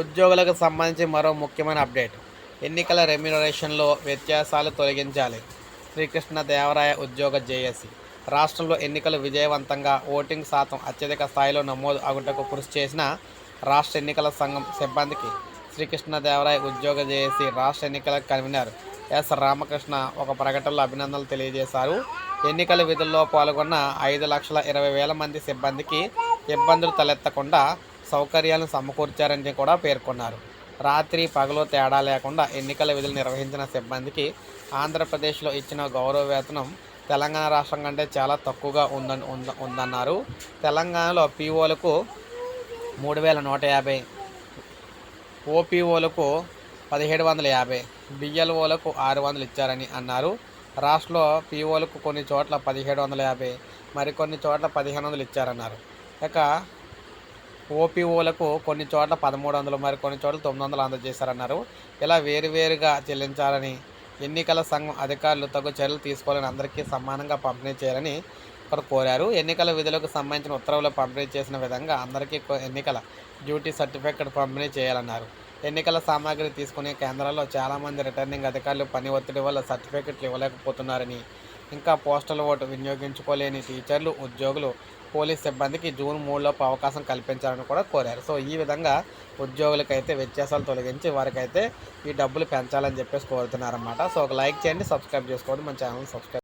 ఉద్యోగులకు సంబంధించి మరో ముఖ్యమైన అప్డేట్. ఎన్నికల రెమ్యునరేషన్లో వ్యత్యాసాలు తొలగించాలి. శ్రీకృష్ణ దేవరాయ ఉద్యోగ జేఏసీ. రాష్ట్రంలో ఎన్నికలు విజయవంతంగా ఓటింగ్ శాతం అత్యధిక స్థాయిలో నమోదు అగుటకు కృషి చేసిన రాష్ట్ర ఎన్నికల సంఘం సిబ్బందికి శ్రీకృష్ణ దేవరాయ ఉద్యోగ జేఏసీ రాష్ట్ర ఎన్నికల కన్వీనర్ ఎస్ రామకృష్ణ ఒక ప్రకటనలో అభినందనలు తెలియజేశారు. ఎన్నికల విధుల్లో పాల్గొన్న ఐదు లక్షల ఇరవై వేల మంది సిబ్బందికి ఇబ్బందులు తలెత్తకుండా సౌకర్యాలను సమకూర్చారని కూడా పేర్కొన్నారు. రాత్రి పగలు తేడా లేకుండా ఎన్నికల విధులు నిర్వహించిన సిబ్బందికి ఆంధ్రప్రదేశ్లో ఇచ్చిన గౌరవ వేతనం తెలంగాణ రాష్ట్రం కంటే చాలా తక్కువగా ఉందని ఉంద- ఉందన్నారు. తెలంగాణలో పీఓలకు మూడు వేల నూట యాభై ఓపీఓలకు పదిహేడు వందల యాభై బిఎల్ఓలకు ఆరు వందలు ఇచ్చారని అన్నారు. రాష్ట్రంలో పీఓలకు కొన్ని చోట్ల పదిహేడు వందల యాభై మరికొన్ని చోట్ల పదిహేను వందలు ఇచ్చారన్నారు. ఇక ఓపీఓలకు కొన్ని చోట్ల పదమూడు వందలు మరి కొన్ని చోట్ల తొమ్మిది వందలు అందజేశారన్నారు. ఇలా వేరువేరుగా చెల్లించాలని ఎన్నికల సంఘం అధికారులు తగు చర్యలు తీసుకోవాలని అందరికీ సమానంగా పంపిణీ చేయాలని ఇక్కడ కోరారు. ఎన్నికల విధులకు సంబంధించిన ఉత్తర్వులు పంపిణీ చేసిన విధంగా అందరికీ ఎన్నికల డ్యూటీ సర్టిఫికెట్ పంపిణీ చేయాలన్నారు. ఎన్నికల సామాగ్రి తీసుకునే కేంద్రాల్లో చాలామంది రిటర్నింగ్ అధికారులు పని ఒత్తిడి వల్ల సర్టిఫికెట్లు ఇవ్వలేకపోతున్నారని ఇంకా పోస్టల్ ఓటు వినియోగించుకోలేని టీచర్లు ఉద్యోగులు పోలీస్ సిబ్బందికి జూన్ మూడులోపు అవకాశం కల్పించాలని కూడా కోరారు. సో ఈ విధంగా ఉద్యోగులకైతే వ్యత్యాసాలు తొలగించి వారికైతే ఈ డబ్బులు పెంచాలని చెప్పేసి కోరుతున్నారన్నమాట. సో ఒక లైక్ చేయండి సబ్స్క్రైబ్ చేసుకోండి. మన ఛానల్ సబ్స్క్రైబ్